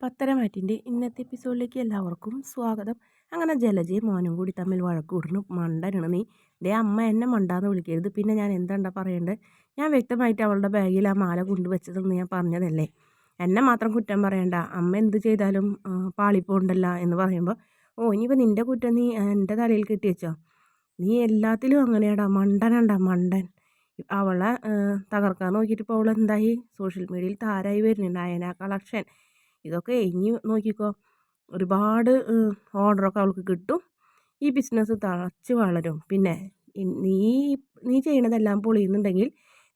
പത്തരമാറ്റിന്റെ ഇന്നത്തെ എപ്പിസോഡിലേക്ക് എല്ലാവർക്കും സ്വാഗതം. അങ്ങനെ ജലജയും മോനും കൂടി തമ്മിൽ വഴക്ക് കൂടണം മണ്ടനാണ് നീ. ദേ അമ്മ എന്നെ മണ്ടാന്ന് വിളിക്കരുത്. പിന്നെ ഞാൻ എന്താണ്ടാ പറയേണ്ടത് ഞാൻ വ്യക്തമായിട്ട് അവളുടെ ബാഗിൽ ആ മാല കൊണ്ടുവച്ചതെന്ന് ഞാൻ പറഞ്ഞതല്ലേ? എന്നെ മാത്രം കുറ്റം പറയണ്ട. അമ്മ എന്ത് ചെയ്താലും പാളിപ്പോണ്ടല്ല എന്ന് പറയുമ്പോൾ ഓ ഇനിയിപ്പോൾ നിന്റെ കുറ്റം നീ എന്റെ തലയിൽ കെട്ടി വെച്ചോ നീ എല്ലാത്തിലും അങ്ങനെയാടാ. മണ്ടനണ്ടാ മണ്ടൻ. അവളെ തകർക്കാൻ നോക്കിയിട്ട് ഇപ്പോൾ അവൾ എന്തായി സോഷ്യൽ മീഡിയയിൽ താരായി വരുന്നുണ്ട്. അയന കളക്ഷൻ. ഇതൊക്കെ ഇനി നോക്കിക്കോ. ഒരുപാട് ഓർഡറൊക്കെ അവൾക്ക് കിട്ടും. ഈ ബിസിനസ് തളച്ച് വളരും. പിന്നെ നീ നീ ചെയ്യണതെല്ലാം പൊളിയുന്നുണ്ടെങ്കിൽ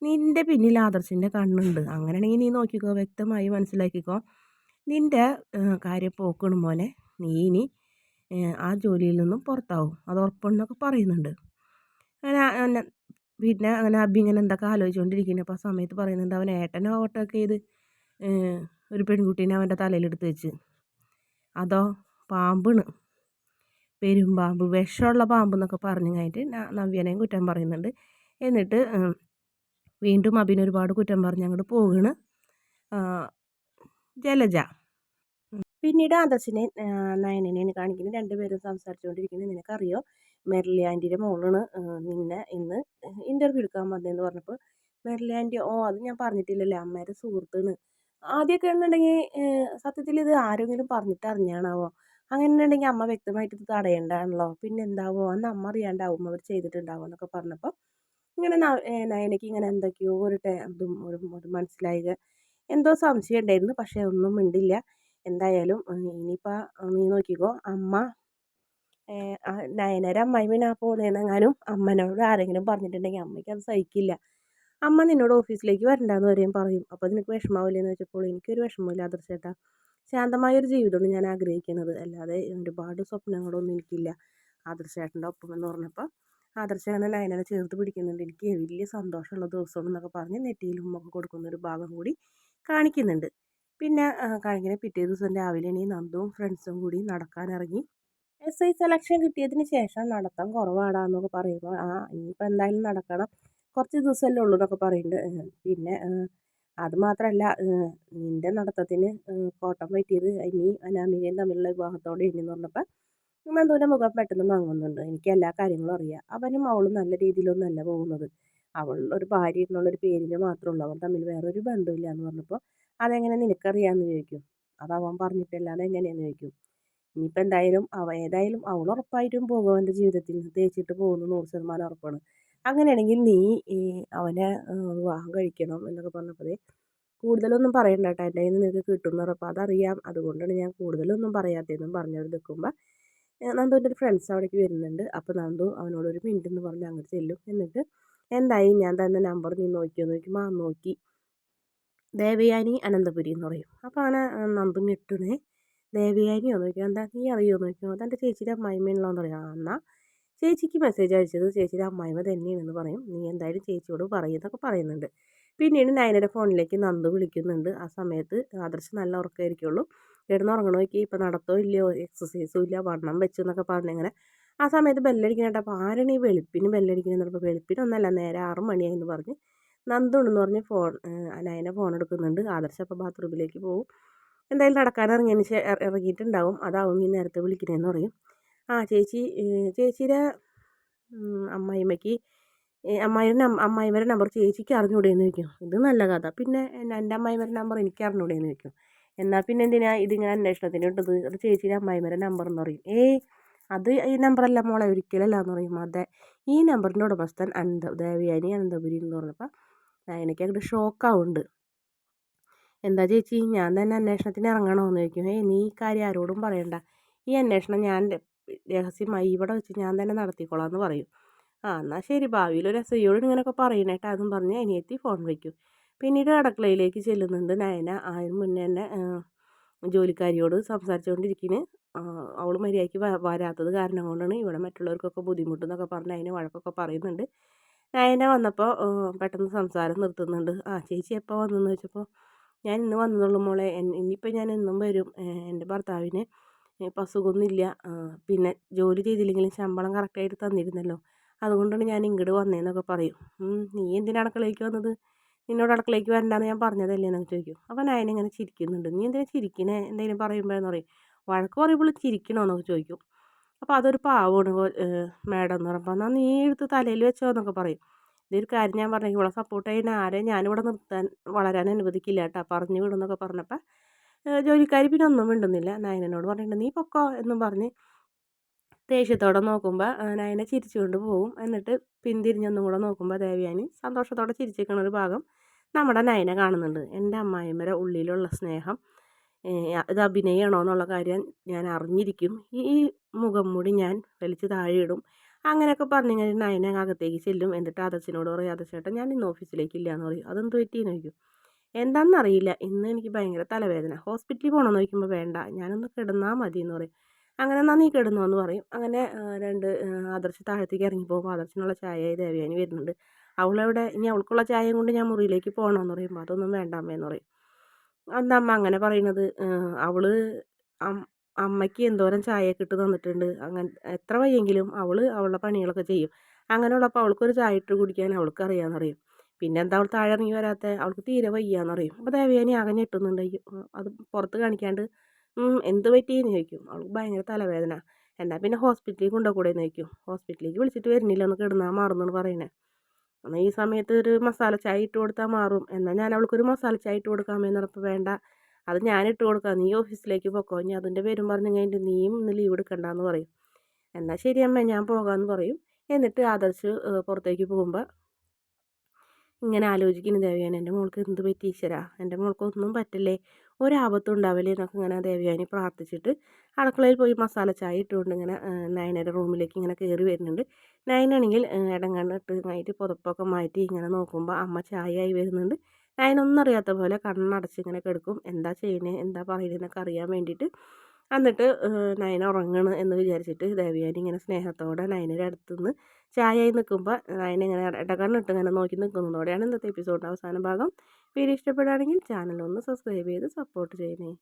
നിന്റെ പിന്നിൽ ആദർശിന്റെ കണ്ണുണ്ട്. അങ്ങനെയാണെങ്കിൽ നീ നോക്കിക്കോ വ്യക്തമായി മനസ്സിലാക്കിക്കോ. നിന്റെ കാര്യം പോക്കണം മോനെ. നീ ഇനി ആ ജോലിയിൽ നിന്നും പുറത്താവും. അത് ഉറപ്പുണ്ടെന്നൊക്കെ പറയുന്നുണ്ട്. അങ്ങനെ പിന്നെ അങ്ങനെ അബി ഇങ്ങനെ എന്തൊക്കെ ആലോചിച്ചുകൊണ്ടിരിക്കുന്നു അപ്പോൾ ആ സമയത്ത് പറയുന്നുണ്ട് അവൻ ഏട്ടനെ ഓട്ടമൊക്കെ ചെയ്ത് ഒരു പെൺകുട്ടീനെ അവന്റെ തലയിലെടുത്ത് വെച്ച്. അതോ പാമ്പാണ്? പെരുമ്പാമ്പ് വിഷമുള്ള പാമ്പ് എന്നൊക്കെ പറഞ്ഞു കഴിഞ്ഞിട്ട് നവ്യനെയും കുറ്റം പറയുന്നുണ്ട്. എന്നിട്ട് വീണ്ടും അഭിനെ ഒരുപാട് കുറ്റം പറഞ്ഞ് അങ്ങോട്ട് പോകണ്. ജലജ. പിന്നീട് ആദർശിനെ നയനനെയാണ് കാണിക്കുന്നത്. രണ്ടുപേരും സംസാരിച്ചുകൊണ്ടിരിക്കുന്നത്. നിനക്കറിയോ? മെർലി ആന്റിയുടെ മോളാണ് നിന്നെ ഇന്ന് ഇന്റർവ്യൂ എടുക്കാൻ വന്നതെന്ന് പറഞ്ഞപ്പോൾ മെർലി ആന്റി ഓ അത് ഞാൻ പറഞ്ഞിട്ടില്ലല്ലേ. അമ്മേരെ സുഹൃത്താണ്. ആദ്യമൊക്കെ എന്നുണ്ടെങ്കിൽ സത്യത്തിൽ ഇത് ആരെങ്കിലും പറഞ്ഞിട്ട് അറിഞ്ഞാണാവോ? അങ്ങനെ ഉണ്ടെങ്കിൽ അമ്മ വ്യക്തമായിട്ട് ഇത് തടയണ്ടാണല്ലോ പിന്നെ എന്താവോ? അന്ന് അമ്മ അറിയാണ്ടാവും അവർ ചെയ്തിട്ടുണ്ടാവും എന്നൊക്കെ പറഞ്ഞപ്പോൾ ഇങ്ങനെ നയനയ്ക്ക് ഇങ്ങനെ എന്തൊക്കെയോ ഒരു ഇതും ഒരു മനസ്സിലായത് എന്തോ സംശയം ഉണ്ടായിരുന്നു പക്ഷേ ഒന്നും മിണ്ടില്ല. എന്തായാലും ഇനിയിപ്പോൾ നീ നോക്കിക്കോ അമ്മ നയനര പോലെ പോകുന്നതെന്നെങ്ങാനും അമ്മനോട് ആരെങ്കിലും പറഞ്ഞിട്ടുണ്ടെങ്കിൽ അമ്മയ്ക്ക് അത് സഹിക്കില്ല. അമ്മ നിന്നോട് ഓഫീസിലേക്ക് വരണ്ടെന്ന് വരെയും പറയും. അപ്പോൾ നിനക്ക് വിഷമാവില്ലെന്ന് വെച്ചപ്പോൾ എനിക്കൊരു വിഷമമില്ല ആദർശേട്ടാ ശാന്തമായൊരു ജീവിതമാണ് ഞാൻ ആഗ്രഹിക്കുന്നത്. അല്ലാതെ ഒരുപാട് സ്വപ്നങ്ങളൊന്നും എനിക്കില്ല. ആദർശേട്ടന്റെ ഒപ്പം എന്ന് പറഞ്ഞപ്പോൾ ആദർശേട്ടനെ നയനനെ ചേർത്ത് പിടിക്കുന്നുണ്ട്. എനിക്ക് വലിയ സന്തോഷമുള്ള ദിവസമാണ് എന്നൊക്കെ പറഞ്ഞ് നെറ്റിയിൽ ഒക്കെ കൊടുക്കുന്ന ഒരു ഭാഗം കൂടി കാണിക്കുന്നുണ്ട്. പിന്നെ കാണിക്കുന്ന പിറ്റേ ദിവസം രാവിലെ ഇനി നന്ദുവും ഫ്രണ്ട്സും കൂടി നടക്കാനിറങ്ങി എസ് ഐ സെലക്ഷൻ കിട്ടിയതിന് ശേഷം നടത്തം കുറവാടാന്നൊക്കെ പറയുമ്പോൾ ആ ഇനിയിപ്പോൾ എന്തായാലും നടക്കണം. കുറച്ച് ദിവസമല്ലേ ഉള്ളൂ എന്നൊക്കെ പറയുന്നുണ്ട് പിന്നെ അത് മാത്രമല്ല നിന്റെ നടത്തത്തിന് കോട്ടം പറ്റിയത് ഇനി അനാമികയും തമ്മിലുള്ള വിവാഹത്തോടെ ഇനി പറഞ്ഞപ്പോൾ നന്ദുവിന്റെ മുഖം പെട്ടെന്ന് മങ്ങുന്നുണ്ട്. എനിക്ക് എല്ലാ കാര്യങ്ങളും അറിയാം. അവനും അവളും നല്ല രീതിയിലൊന്നല്ല പോകുന്നത്. അവൾ ഒരു ഭാര്യ എന്നുള്ളൊരു പേരിന് മാത്രമേ ഉള്ളൂ അവർ തമ്മിൽ വേറൊരു ബന്ധമില്ല എന്ന് പറഞ്ഞപ്പോൾ അതെങ്ങനെ നിനക്കറിയാമെന്ന് ചോദിക്കും. അത് അവൻ പറഞ്ഞിട്ടല്ലാതെ എങ്ങനെയാന്ന് ചോദിക്കും. ഇനിയിപ്പോൾ എന്തായാലും അവ ഏതായാലും അവൾ ഉറപ്പായിട്ടും പോകും അവന്റെ ജീവിതത്തിൽ തേച്ചിട്ട് പോകുന്നു നൂറ് ശതമാനം ഉറപ്പാണ്. അങ്ങനെയാണെങ്കിൽ നീ ഈ അവനെ വിവാഹം കഴിക്കണം എന്നൊക്കെ പറഞ്ഞപ്പോഴേ കൂടുതലൊന്നും പറയണ്ട കേട്ടോ. എന്റെ കയ്യിൽ നിന്ന് നിനക്ക് കിട്ടും എന്ന് പറഞ്ഞപ്പോൾ അതറിയാം. അതുകൊണ്ടാണ് ഞാൻ കൂടുതലൊന്നും പറയാത്തതെന്നും പറഞ്ഞവർ നിൽക്കുമ്പോൾ നന്ദുവിന്റെ ഒരു ഫ്രണ്ട്സ് അവിടേക്ക് വരുന്നുണ്ട്. അപ്പോൾ നന്ദു അവനോട് ഒരു മിനിറ്റ് എന്ന് പറഞ്ഞ് അങ്ങോട്ട് ചെല്ലും. എന്നിട്ട് എന്തായി? ഞാൻ തന്ന നമ്പർ നീ നോക്കിയോ? നോക്കി. മാ നോക്കി. ദേവയാനി അനന്തപുരി എന്ന് പറയും. അപ്പോൾ അങ്ങനെ നന്ദു ഞെട്ടണേ ദേവയാനിയോ? നോക്കിയോ. എന്താ? നീ അറിയോ? നോക്കിയോ. അതെന്റെ ചേച്ചിയുടെ അമ്മായിമ്മയുള്ളതെന്ന് പറയാം. എന്നാൽ ചേച്ചിക്ക് മെസ്സേജ് അയച്ചത് ചേച്ചിയുടെ അമ്മായിമ തന്നെയാണെന്ന് പറയും. നീ എന്തായാലും ചേച്ചിയോട് പറയുന്നൊക്കെ പറയുന്നുണ്ട്. പിന്നീട് നയനയുടെ ഫോണിലേക്ക് നന്ദു വിളിക്കുന്നുണ്ട്. ആ സമയത്ത് ആദർശ് നല്ല ഉറക്കമായിരിക്കുള്ളൂ കിടന്നുറങ്ങണ നോക്കി. ഇപ്പം നടത്തോ ഇല്ലയോ? എക്സസൈസും ഇല്ല. വണ്ണം വെച്ചു എന്നൊക്കെ പറഞ്ഞിങ്ങനെ ആ സമയത്ത് ബെല്ലടിക്കണേട്ടോ അപ്പോൾ ആരാണ് ഈ വെളുപ്പിന് ബെല്ലടിക്കുന്നത് പറഞ്ഞപ്പോൾ വെളുപ്പിനൊന്നല്ല നേരെ ആറ് മണിയായെന്ന് പറഞ്ഞ് നന്ദു ഉണ്ടെന്ന് പറഞ്ഞ് ഫോൺ നയന ഫോൺ എടുക്കുന്നുണ്ട്. ആദർശ് അപ്പോൾ ബാത്റൂമിലേക്ക് പോകും. എന്തായാലും നടക്കാൻ ഇറങ്ങിയതിന് ഇറങ്ങിയിട്ടുണ്ടാവും. അതാവും ഈ നേരത്തെ വിളിക്കണേന്ന് പറയും. ആ ചേച്ചി ചേച്ചിയുടെ അമ്മായിമ്മയ്ക്ക് അമ്മായിയുടെ അമ്മായിമ്മയുടെ നമ്പർ ചേച്ചിക്ക് അറിഞ്ഞൂടെയെന്ന് ചോദിക്കും ഇത് നല്ല കഥ. പിന്നെ എന്റെ അമ്മായിമ്മയുടെ നമ്പർ എനിക്ക് അറിഞ്ഞൂടെയെന്ന് ചോദിക്കും എന്നാൽ പിന്നെ എന്തിനാ ഇതിങ്ങനെ അന്വേഷണത്തിന് ഇട്ടത് അത് ചേച്ചിയുടെ അമ്മായിമ്മയുടെ നമ്പർ എന്ന് പറയും. ഏയ് അത് ഈ നമ്പറല്ല മോളെ ഒരിക്കലല്ല എന്ന് പറയും. അതെ ഈ നമ്പറിന്റെ ഉടമസ്ഥൻ അനന്ത ദേവയാനി അനന്തപുരി എന്ന് പറഞ്ഞപ്പോൾ എനിക്ക് അങ്ങോട്ട് ഷോക്കാവുണ്ട്. എന്താ ചേച്ചി ഞാൻ തന്നെ അന്വേഷണത്തിന് ഇറങ്ങണമെന്ന് ചോദിക്കും. ഏയ് നീ ഈ കാര്യം ആരോടും പറയണ്ട. ഈ അന്വേഷണം ഞാൻ രഹസ്യമായി ഇവിടെ വെച്ച് ഞാൻ തന്നെ നടത്തിക്കോളാം എന്ന് പറയും. ആ എന്നാൽ ശരി. ഭാവിയിൽ ഒരു എസ് ഐയോട് ഇങ്ങനെയൊക്കെ പറയണേട്ടാ. അതും പറഞ്ഞ് അനിയത്തി ഫോൺ വയ്ക്കും പിന്നീട് അടുക്കളയിലേക്ക് ചെല്ലുന്നുണ്ട് നയന. അതിന് മുന്നേ തന്നെ ജോലിക്കാരിയോട് സംസാരിച്ചുകൊണ്ടിരിക്കുന്നു അവൾ മര്യാദയ്ക്ക് വരാത്തത് കാരണം കൊണ്ടാണ് ഇവിടെ മറ്റുള്ളവർക്കൊക്കെ ബുദ്ധിമുട്ടെന്നൊക്കെ പറഞ്ഞ് അതിന് വഴക്കൊക്കെ പറയുന്നുണ്ട്. നയന വന്നപ്പോൾ പെട്ടെന്ന് സംസാരം നിർത്തുന്നുണ്ട്. ആ ചേച്ചി എപ്പോൾ വന്നെന്ന് വെച്ചപ്പോൾ ഞാൻ ഇന്ന് വന്നതുള്ളൂ മോളെ. ഇനിയിപ്പോൾ ഞാൻ എന്നും വരും. എന്റെ ഭർത്താവിന് ഇപ്പോൾ അസുഖമൊന്നുമില്ല. പിന്നെ ജോലി ചെയ്തില്ലെങ്കിലും ശമ്പളം കറക്റ്റായിട്ട് തന്നിരുന്നല്ലോ. അതുകൊണ്ടാണ് ഞാൻ ഇങ്ങോട്ട് വന്നതെന്നൊക്കെ പറയും. നീ എന്തിനാണ് അടുക്കളയിലേക്ക് വന്നത്? നിന്നോട് അടുക്കളയിലേക്ക് വരണ്ടാന്ന് ഞാൻ പറഞ്ഞതല്ലേ എന്നൊക്കെ ചോദിക്കും. അപ്പോൾ നയന ഇങ്ങനെ ചിരിക്കുന്നുണ്ട്. നീ എന്തിനാ ചിരിക്കണേ? എന്തെങ്കിലും പറയുമ്പോഴെന്ന് പറയും. വഴക്ക് പറയുമ്പോൾ ചിരിക്കണോന്നൊക്കെ ചോദിക്കും. അപ്പോൾ അതൊരു പാവമാണ് മാഡം എന്ന് പറയുമ്പോൾ എന്നാൽ നീ എടുത്ത് തലയിൽ വെച്ചോ എന്നൊക്കെ പറയും. ഇതൊരു കാര്യം ഞാൻ പറഞ്ഞു ഇവിടെ സപ്പോർട്ട് ചെയ്യുന്ന ആരെയും ഞാനിവിടെ നിർത്താൻ വളരാൻ അനുവദിക്കില്ല കേട്ടോ. പറഞ്ഞു വിടുന്നൊക്കെ പറഞ്ഞപ്പോൾ ജോലിക്കാരി പിന്നെ ഒന്നും മിണ്ടുന്നില്ല. നയനോട് പറഞ്ഞിട്ടുണ്ട് നീ പൊക്കോ എന്നും പറഞ്ഞ് ദേഷ്യത്തോടെ നോക്കുമ്പോൾ നയന ചിരിച്ചുകൊണ്ട് പോകും എന്നിട്ട് പിന്തിരിഞ്ഞൊന്നും കൂടെ നോക്കുമ്പോൾ ദേവയാനി സന്തോഷത്തോടെ ചിരിച്ചിരിക്കുന്ന ഒരു ഭാഗം നമ്മുടെ നയന കാണുന്നുണ്ട്. എന്റെ അമ്മായിമ്മരെ ഉള്ളിലുള്ള സ്നേഹം ഇത് അഭിനയമാണോ എന്നുള്ള കാര്യം ഞാൻ അറിഞ്ഞിരിക്കും. ഈ മുഖം മൂടി ഞാൻ വലിച്ച് താഴെയിടും അങ്ങനെയൊക്കെ പറഞ്ഞു കഴിഞ്ഞാൽ നയന അകത്തേക്ക് ചെല്ലും. എന്നിട്ട് അതച്ഛനോട് പറയും അതച്ചേട്ടൻ ഞാൻ ഇന്ന് ഓഫീസിലേക്ക് ഇല്ല എന്ന് പറയും. അതെന്ത് പറ്റിയെന്ന് ചോദിക്കും? എന്താണെന്നറിയില്ല ഇന്ന് എനിക്ക് ഭയങ്കര തലവേദന. ഹോസ്പിറ്റലിൽ പോകണമെന്ന് ചോദിക്കുമ്പോൾ വേണ്ട. ഞാനൊന്ന് കിടന്നാൽ മതി എന്ന് പറയും. അങ്ങനെ എന്നാൽ നീ എന്ന് പറയും. അങ്ങനെ രണ്ട് ആദർശ താഴത്തേക്ക് ഇറങ്ങി പോകുമ്പോൾ ആദർശിനുള്ള ചായ ദേവയാനി വരുന്നുണ്ട്. അവളെവിടെ ഇനി അവൾക്കുള്ള ചായയും കൊണ്ട് ഞാൻ മുറിയിലേക്ക് പോകണമെന്ന് പറയുമ്പോൾ അതൊന്നും വേണ്ട അമ്മയെന്ന് പറയും. എന്താ അമ്മ അങ്ങനെ പറയുന്നത് അവൾ അമ്മയ്ക്ക് എന്തോരം ചായയൊക്കെ ഇട്ട് തന്നിട്ടുണ്ട്. അങ്ങനെ എത്ര വയ്യെങ്കിലും അവൾ അവളുടെ പണികളൊക്കെ ചെയ്യും. അങ്ങനെയുള്ളപ്പോൾ അവൾക്കൊരു ചായ ഇട്ട് കുടിക്കാൻ അവൾക്ക് അറിയാമെന്ന് പറയും പിന്നെ എന്താ അവൾ താഴെ ഇറങ്ങി വരാത്ത? അവൾക്ക് തീരെ വയ്യാന്ന് പറയും. അപ്പോൾ ദേവയാനി ആകെ ഞെട്ടുന്നുണ്ട് അത് പുറത്ത് കാണിക്കാണ്ട് എന്ത് പറ്റിയെന്ന് ചോദിക്കും. അവൾക്ക് ഭയങ്കര തലവേദന. എന്നാൽ പിന്നെ ഹോസ്പിറ്റലിൽ കൊണ്ടുപോകൂടെ എന്ന് ചോദിക്കും. ഹോസ്പിറ്റലിലേക്ക് വിളിച്ചിട്ട് വരുന്നില്ല. ഒന്ന് കിടന്നാൽ മാറുന്നു പറയണേ. എന്നാൽ ഈ സമയത്ത് ഒരു മസാല ചായ ഇട്ട് കൊടുത്താൽ മാറും. എന്നാൽ ഞാൻ അവൾക്കൊരു മസാല ചായ ഇട്ട് കൊടുക്കാമെന്ന് പറഞ്ഞപ്പോൾ വേണ്ട. അത് ഞാൻ ഇട്ട് കൊടുക്കാം. നീ ഓഫീസിലേക്ക് പോക്കോ. ഇനി അതിന്റെ പേരും പറഞ്ഞു കഴിഞ്ഞിട്ട് നീയും ഇന്ന് ലീവ് എടുക്കണ്ടെന്ന് പറയും. എന്നാൽ ശരി അമ്മ ഞാൻ പോകാമെന്ന് പറയും. എന്നിട്ട് ആദർശ് പുറത്തേക്ക് പോകുമ്പോൾ ഇങ്ങനെ ആലോചിക്കുന്നു ദേവയാനി എന്റെ മോൾക്ക് എന്ത് പറ്റി ഈശ്വരാ? എന്റെ മോൾക്ക് ഒന്നും പറ്റില്ലേ? ഒരാപത്തും ഉണ്ടാവില്ലേ? എന്നൊക്കെ ഇങ്ങനെ ദേവയാനി പ്രാർത്ഥിച്ചിട്ട് അടുക്കളയിൽ പോയി മസാല ചായ ഇട്ടുകൊണ്ട് ഇങ്ങനെ നയനയുടെ റൂമിലേക്ക് ഇങ്ങനെ കയറി വരുന്നുണ്ട്. നയനാണെങ്കിൽ ഇടം കണ്ടിട്ട് ആയിട്ട് പുതപ്പൊക്കെ മാറ്റി ഇങ്ങനെ നോക്കുമ്പോൾ അമ്മ ചായയായി വരുന്നുണ്ട്. നയനൊന്നും അറിയാത്ത പോലെ കണ്ണടച്ച് ഇങ്ങനെ കിടക്കും. എന്താ ചെയ്യുന്നത് എന്താ പറയുന്നതെന്നൊക്കെ അറിയാൻ വേണ്ടിയിട്ട് എന്നിട്ട് നയന ഉറങ്ങണ് എന്ന് വിചാരിച്ചിട്ട് ദേവയാനി ഇങ്ങനെ സ്നേഹത്തോടെ നയനയുടെ അടുത്തുനിന്ന് ചായയായി നിൽക്കുമ്പോൾ നയന ഇങ്ങനെ ഇടകണ്ണിട്ട് ഇങ്ങനെ നോക്കി നിൽക്കുന്നതോടെയാണ് ഇന്നത്തെ എപ്പിസോഡിന്റെ അവസാന ഭാഗം. വീഡിയോ ഇഷ്ടപ്പെടുകയാണെങ്കിൽ ചാനൽ ഒന്ന് സബ്സ്ക്രൈബ് ചെയ്ത് സപ്പോർട്ട് ചെയ്യണേ.